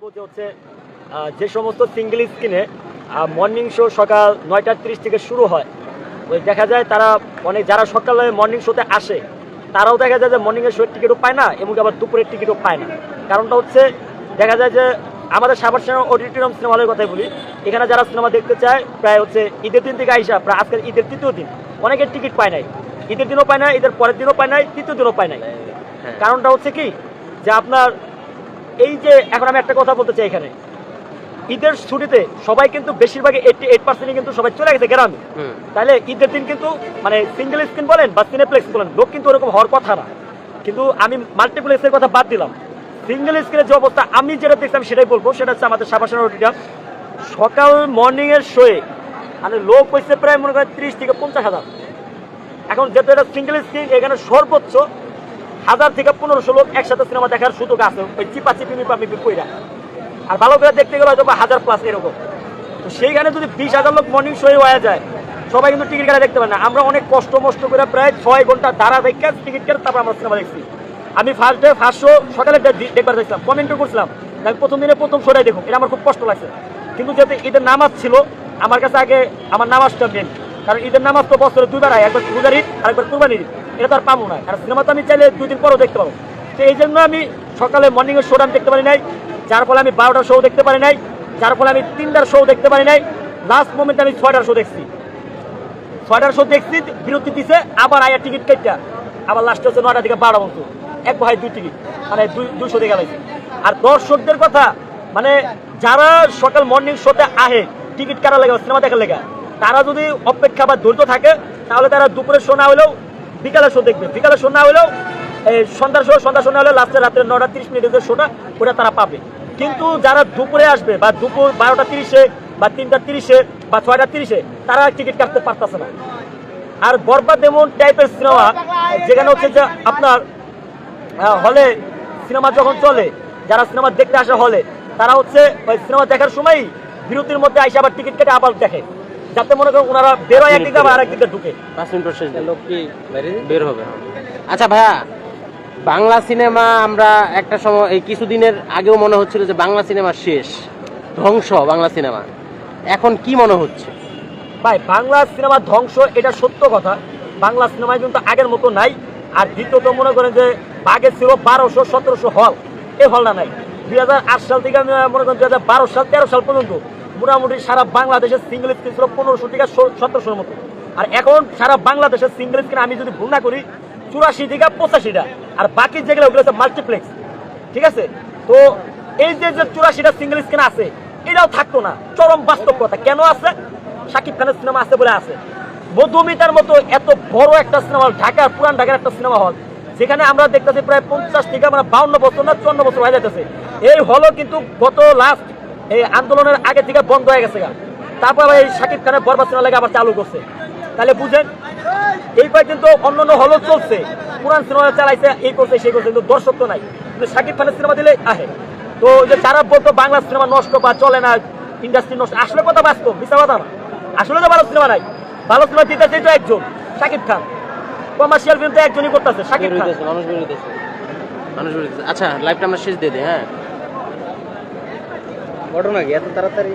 যে হচ্ছে যে সমস্ত সিঙ্গেল স্ক্রিনে মর্নিং শো সকাল নয়টা তিরিশ থেকে শুরু হয়। ওই দেখা যায় তারা অনেক যারা সকালে মর্নিং শোতে আসে তারাও দেখা যায় যে মর্নিংয়ের শোয়ের টিকিটও পায় না এবং আবার দুপুরের টিকিটও পায় না। কারণটা হচ্ছে দেখা যায় যে আমাদের সাবার সিনেমা অডিটোরিয়াম সিনেমা হলের কথাই বলি এখানে যারা সিনেমা দেখতে চায় প্রায় হচ্ছে ঈদের দিন থেকে আইসা প্রায় আজকের ঈদের তৃতীয় দিন অনেকের টিকিট পায় নাই। ঈদের দিনও পায় নাই ঈদের পরের দিনও পায় নাই তৃতীয় দিনও পায় নাই। হ্যাঁ। কারণটা হচ্ছে কি? যে আপনার এই যে এখন আমি একটা কথা বলতে চাই এখানে। ঈদের ছুটিতে সবাই কিন্তু বেশিরভাগ এইটি এইট পার্সেন্টই কিন্তু সবাই চলে গেছে গ্রামে। তাহলে ঈদের দিন কিন্তু মানে সিঙ্গেল স্ক্রিন বলেন বা সিনেপ্লেক্স বলেন লোক কিন্তু ওরকম হওয়ার কথা না। কিন্তু আমি মাল্টিপ্লেক্সের কথা বাদ দিলাম। সিঙ্গেল স্ক্রিনের যে অবস্থা আমি যেটা দেখলাম সেটাই বলব সেটা হচ্ছে আমাদের সাবাসানা রুটিটা সকাল মর্নিং এর শোয়ে মানে লোক হয়েছে প্রায় মনে করেন ত্রিশ থেকে পঞ্চাশ হাজার। এখন যেহেতু এটা সিঙ্গেল স্ক্রিন এখানে সর্বোচ্চ হাজার থেকে পনেরোশো লোক একসাথে সিনেমা দেখার সুযোগ আছে। ওই চিপা চিপি, মিপা মিপি কইরা। আর ভালো করে দেখতে গেলে হয়তো হাজার প্লাস এরকম। তো সেইখানে যদি বিশ হাজার লোক মর্নিং শোয়ে হয়ে যায়, সবাই কিন্তু টিকিট কাটা দেখতে পারে না। আমরা অনেক কষ্ট মষ্ট করে প্রায় ছয় ঘণ্টা ধারা দেখে টিকিট কেটে তারপর আমরা সিনেমা দেখছি। আমি ফার্স্ট ডে ফার্স্ট শো সকালে দেখবার দেখছিলাম কমেন্টও করছিলাম। আমি প্রথম দিনে প্রথম শোটাই দেখুন এটা আমার খুব কষ্ট লাগছে। কিন্তু যেহেতু ঈদের নামাজ ছিল, আমার কাছে আগে আমার নামাজটা মেন কারণ ঈদের নামাজ তো বছরে দুইবার হয় একবার রোজার ঈদ আর একবার কুরবানির ঈদ। এটা তো আর পাবো না। কারণ সিনেমা তো আমি চাইলে দুই দিন পরেও দেখতে পাবো। তো এই জন্য আমি সকালে মর্নিং এর শোটা আমি দেখতে পারি নাই, যার ফলে আমি বারোটার শো দেখতে পারি নাই, যার ফলে আমি তিনটার শো দেখতে পারি নাই। লাস্ট মোমেন্টে আমি ছয়টার শো দেখছি। ছয়টার শো দেখছি, বিরতি দিছে, আবার আয়া টিকিট কেটটা আবার লাস্টে হচ্ছে নয়টা থেকে বারোটা মতো এক ভাই দুই টিকিট মানে দুই দুইশো থেকে গেলাইছে আর দর্শকদের কথা মানে যারা সকাল মর্নিং শোতে আহে টিকিট কাটা লেগে সিনেমা দেখার লেগে তারা যদি অপেক্ষা বা ধৈর্য থাকে, তাহলে তারা দুপুরের শো না হলেও বিকালের শো দেখবে। বিকালের শো না হলেও, এই সন্ধ্যার শো সন্ধ্যার শো না হলে লাস্টে রাত্রে নটা তিরিশ মিনিটের যে শোটা, ওটা তারা পাবে। কিন্তু যারা দুপুরে আসবে বা দুপুর বারোটা তিরিশে বা তিনটা তিরিশে বা ছয়টা তিরিশে, তারা টিকিট কাটতে পারতেছে না। আর বরবাদ এমন টাইপের সিনেমা, যেখানে হচ্ছে যে আপনার হলে সিনেমা যখন চলে, যারা সিনেমা দেখতে আসে হলে, তারা হচ্ছে ওই সিনেমা দেখার সময়ই বিরতির মধ্যে আইসে আবার টিকিট কেটে আবার দেখে। যাতে মনে করেন ওনারা বেরোয় একদিকে আবার আরেকদিকে ঢুকে। পাঁচ মিনিট পর শেষ লোক কি বের হবে আচ্ছা ভাইয়া বাংলা সিনেমা আমরা একটা সময় এই কিছুদিনের আগেও মনে হচ্ছিল যে বাংলা সিনেমা শেষ ধ্বংস বাংলা সিনেমা। এখন কি মনে হচ্ছে? ভাই বাংলা সিনেমা ধ্বংস এটা সত্য কথা। বাংলা সিনেমায় কিন্তু আগের মতো নাই। আর দ্বিতীয়ত মনে করেন যে আগে ছিল বারোশো সতেরোশো হল। এই হলটা নাই। দুই হাজার আট সাল থেকে আমি মনে করেন দুই হাজার বারো সাল তেরো সাল পর্যন্ত মোটামুটি সারা বাংলাদেশের সিঙ্গেল স্ক্রিন ছিল পনেরোশো থেকে সতেরোশোর মতো। আর এখন সারা বাংলাদেশের সিঙ্গেল স্ক্রিন আমি যদি ভুল না করি, চুরাশি থেকে পঁচাশিটা। আর বাকি যেগুলো, ওগুলো হচ্ছে মাল্টিপ্লেক্স ঠিক আছে? তো এই যে যে চুরাশিটা সিঙ্গেল স্ক্রিন আছে, এটাও থাকতো না। চরম বাস্তব কথা। কেন আছে? শাকিব খানের সিনেমা আছে বলে আছে। মধুমিতার মতো এত বড় একটা সিনেমা হল, ঢাকার, পুরান ঢাকার একটা সিনেমা হল, যেখানে আমরা দেখতেছি প্রায় পঞ্চাশ থেকে আমরা বাউন্ন বছর না চুয়ান্ন বছর হয়ে যাইতেছে। এই হলও কিন্তু গত লাস্ট এই আন্দোলনের আগে থেকে বন্ধ হয়ে গেছে তারপর আবার এই শাকিব খানের বরবাদ সিনেমা লাগে আবার চালু করছে। তাহলে বুঝেন এই কয়েকদিন তো অন্য অন্য হলও চলছে। পুরান সিনেমা চালাইছে এই করছে সেই করছে কিন্তু দর্শক তো নাই। কিন্তু শাকিব খানের সিনেমা দিলে আহে। তো যে যারা বলতো বাংলা সিনেমা নষ্ট বা চলে না ইন্ডাস্ট্রি নষ্ট আসলে কথা বাস্তব মিশা কথা না। আসলে তো ভালো সিনেমা নাই। ভালো সিনেমা দিতেছে তো একজন শাকিব খান। কমার্শিয়াল ফিল্ম তো একজনই করতেছে বের খান। মানুষ আচ্ছা লাইভটা আমরা শেষ দিয়ে দিই হ্যাঁ? ঘটনা কি এত তাড়াতাড়ি